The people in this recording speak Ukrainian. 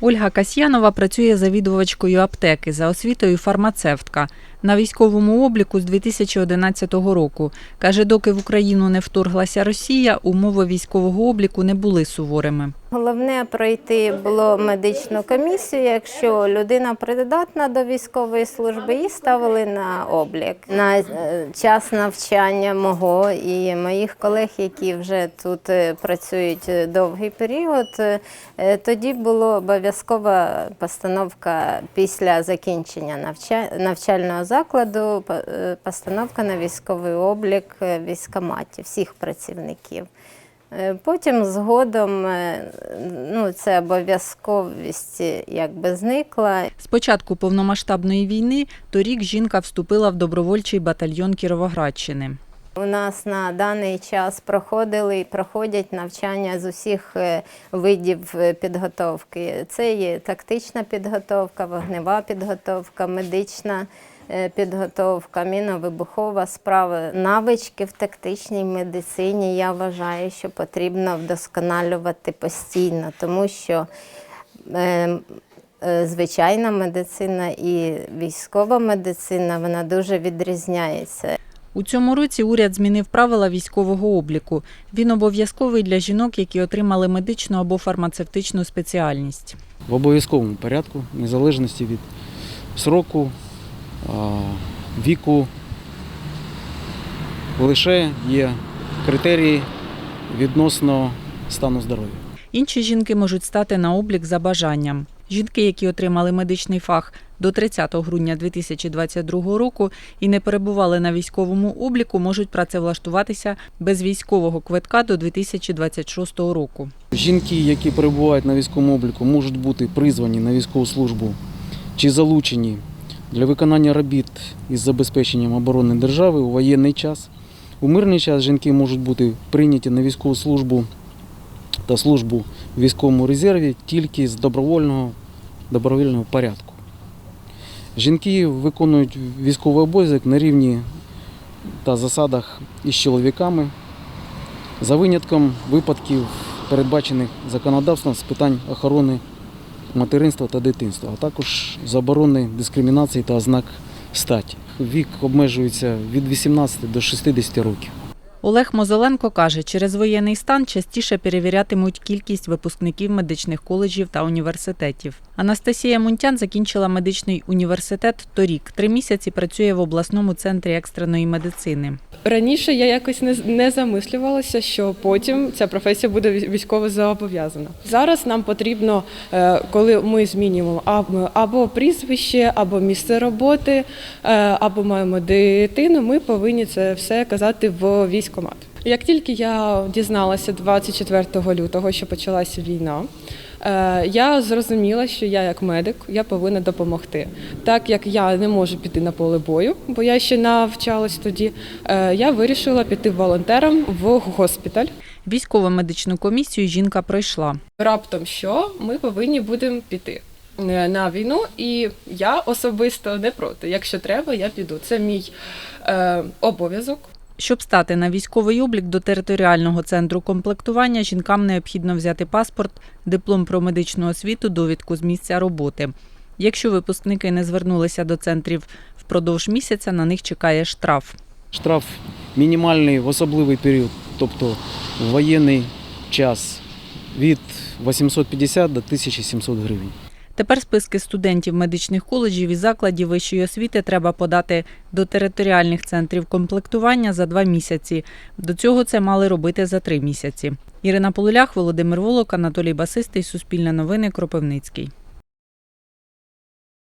Ольга Касьянова працює завідувачкою аптеки за освітою фармацевтка. На військовому обліку з 2011 року. Каже, доки в Україну не вторглася Росія, умови військового обліку не були суворими. Головне пройти було медичну комісію. Якщо людина придатна до військової служби, її ставили на облік на е, час навчання мого і моїх колег, які вже тут е, працюють е, довгий період. Тоді була обов'язкова постановка після закінчення навча- навчального закладу, е, постановка на військовий облік е, військоматів всіх працівників. Е, Потім згодом ну, це обов'язковість якби зникла. З початку повномасштабної війни торік жінка вступила в добровольчий батальйон Кіровоградщини. У нас на даний час проходили і проходять навчання з усіх видів підготовки. Це є тактична підготовка, вогнева підготовка, медична підготовка, міновибухова справа. Навички в тактичній медицині я вважаю, що потрібно вдосконалювати постійно, тому що е, е, звичайна медицина і військова медицина вона дуже відрізняється. У цьому році уряд змінив правила військового обліку. Він обов'язковий для жінок, які отримали медичну або фармацевтичну спеціальність. в обов'язковому порядку, в незалежності від сроку, віку. Лише є критерії відносно стану здоров'я. Інші жінки можуть стати на облік за бажанням. Жінки, які отримали медичний фах до 30 грудня 2022 року і не перебували на військовому обліку, можуть працевлаштуватися без військового квитка до 2026 року. Жінки, які перебувають на військовому обліку, можуть бути призвані на військову службу чи залучені для виконання робіт із забезпеченням оборони держави у воєнний час. У мирний час жінки можуть бути прийняті на військову службу та службу в військовому резерві тільки з добровольного, добровільного порядку. Жінки виконують військовий обов'язок на рівні та засадах із чоловіками за винятком випадків, передбачених законодавством з питань охорони материнства та дитинства, а також заборони дискримінації та ознак статі. Вік обмежується від 18 до 60 років. Олег Мозоленко каже, через воєнний стан частіше перевірятимуть кількість випускників медичних коледжів та університетів. Анастасія Мунтян закінчила медичний університет торік. Три місяці працює в обласному центрі екстреної медицини. Раніше я якось не, не замислювалася, що потім ця професія буде військово зобов'язана. Зараз нам потрібно, е, коли ми змінюємо або, прізвище, або місце роботи, е, або маємо дитину, ми повинні це все казати в військкомат. Як тільки я дізналася 24 лютого, що почалася війна. е, Я зрозуміла, що я як медик я повинна допомогти. Так як я не можу піти на поле бою, бо я ще навчалась тоді. е, Я вирішила піти волонтером в госпіталь. Військово-медичну комісію жінка пройшла. Раптом що ми повинні будемо піти е, на війну, і я особисто не проти. Якщо треба, я піду. Це мій е, обов'язок. Щоб стати на військовий облік до територіального центру комплектування, жінкам необхідно взяти паспорт, диплом про медичну освіту, довідку з місця роботи. Якщо випускники не звернулися до центрів впродовж місяця, на них чекає штраф. Штраф мінімальний в особливий період, тобто в воєнний час від 850 до 1700 гривень. Тепер списки студентів медичних коледжів і закладів вищої освіти треба подати до територіальних центрів комплектування за два місяці. До цього це мали робити за три місяці. Ірина Полулях, Володимир Волок, Анатолій Басистий, Суспільне новини, Кропивницький.